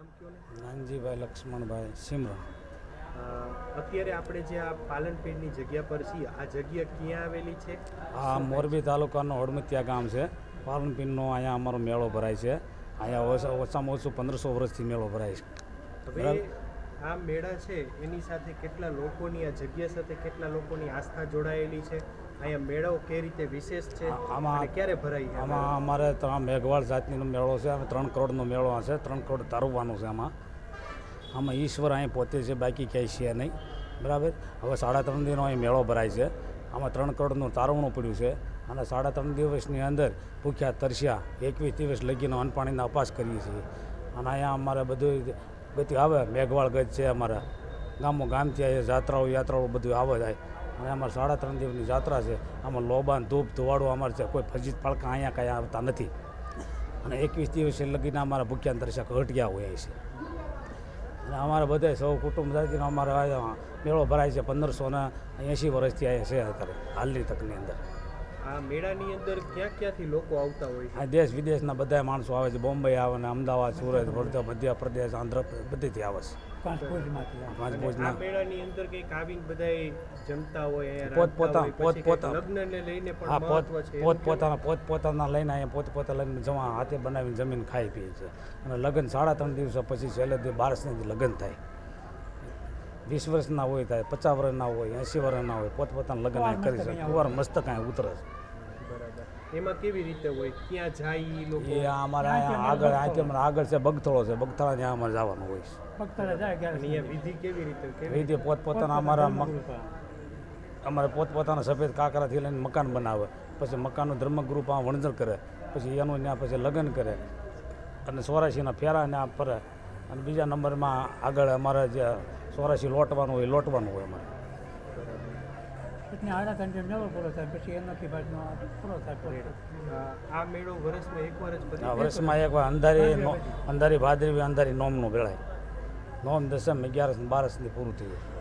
નાનજીભાઈ લક્ષ્મણભાઈ સિમરણ અત્યારે આપણે જે આ પાલનપીરની જગ્યા પર છીએ આ જગ્યા ક્યાં આવેલી છે? આ મોરબી તાલુકાનો હળમતિયા ગામ છે. પાલનપીરનો અહીંયા અમારો મેળો ભરાય છે. અહીંયા ઓછા ઓછામાં ઓછું પંદરસો વર્ષથી મેળો ભરાય છે. હવે આ મેળા છે એની સાથે કેટલા લોકોની આ જગ્યા સાથે કેટલા લોકોની આસ્થા જોડાયેલી છે અહીંયા મેળો કઈ રીતે વિશેષ છે આમાં- ક્યારે ભરાય આમાં અમારે ત્રણ મેઘવાળ જાતનો મેળો છે અમે ત્રણ કરોડનો મેળો છે ત્રણ કરોડ તારવવાનો છે આમાં. આમાં ઈશ્વર અહીં પોતે છે બાકી ક્યાંય છે નહીં. બરાબર? હવે સાડા ત્રણ દિનો અહીં મેળો ભરાય છે. આમાં ત્રણ કરોડનું તારવણું પડ્યું છે અને સાડા ત્રણ દિવસની અંદર ભૂખ્યા તરસ્યા એકવીસ દિવસ લગીનો અનપાણીના અપાસ કરીએ છીએ. અને અહીંયા અમારે બધું ગતિ આવે મેઘવાળ ગજ છે અમારા. ગામો ગામથી અહીંયા જાત્રાઓ, યાત્રાઓ બધું આવે જાય. અને અમારે સાડા ત્રણ દિવસની જાત્રા છે. આમાં લોબાન, ધૂપ, ધુવાડો અમારે છે. કોઈ ફજીત ફાળકા અહીંયા કાંઈ આવતા નથી. અને એકવીસ દિવસે લગીને અમારા ભૂખ્યાન દર્શક ઘટ્યા હોય છે. અને અમારે બધા સૌ કુટુંબ જાતિનો અમારે આ મેળો ભરાય છે પંદરસો ને એંશી વર્ષથી અહીંયા છે અત્યારે, હાલની તકની અંદર. આ મેળાની અંદર ક્યાં ક્યાંથી લોકો આવતા હોય છે? દેશ વિદેશના બધા માણસો આવે છે. બોમ્બે આવે ને અમદાવાદ સુરત વડોદરા મધ્યપ્રદેશ આંધ્ર બધેથી આવે છે. મેળાની અંદર બધાય જમતા હોય અહીંયા પોત પોતા- પોત પોતા- લગ્નને લઈને પણ મહત્વ છે પોત પોતાના પોત પોતાના લઈને અહીંયા પોત પોતા લઈને જમા હાથે બનાવીને જમીન ખાઈ પીએ છે. અને લગ્ન સાડા ત્રણ દિવસો પછી છેલ્લે બારસને લગ્ન થાય. વીસ વર્ષના હોય થાય પચાસ વર્ષના હોય એંસી વર્ષના હોય પોત પોતાના લગ્ન કરી શકે. કુંવાર મસ્ત કાંઈ ઉતરે છે. એમાં કેવી રીતે હોય? ક્યાં જાય લોકો? એ અમારે અહીંયા આગળ અહીંથી અમારે આગળ છે બગથળો છે. બગથળા ત્યાં અમારે જવાનું હોય છે. અહીંયા વિધિ કેવી રીતે? કેવી રીતે? પોત પોતાના અમારા અમારે પોત પોતાના સફેદ કાકરાથી લઈને મકાન બનાવે. પછી મકાનનું ધર્મગુરુ પાસે વણઝર કરે. પછી એનું ત્યાં પછી લગ્ન કરે. અને સોરાશીના ફેરા ત્યાં આ ફરે. અને બીજા નંબરમાં આગળ અમારે જે સોરાશી લોટવાનું હોય એ લોટવાનું હોય અમારે. આડા મેળો પૂરો થાય પછી એનાથી બાદનો પૂરો થાય આ- આ મેળો વર્ષમાં એકવાર જ વર્ષમાં એક વાર અંધારી નો અંધારી ભાદરવી અંધારી નોમનું વેળાય. નોમ દસમ અગિયારસ ને બારસની પૂરું થયું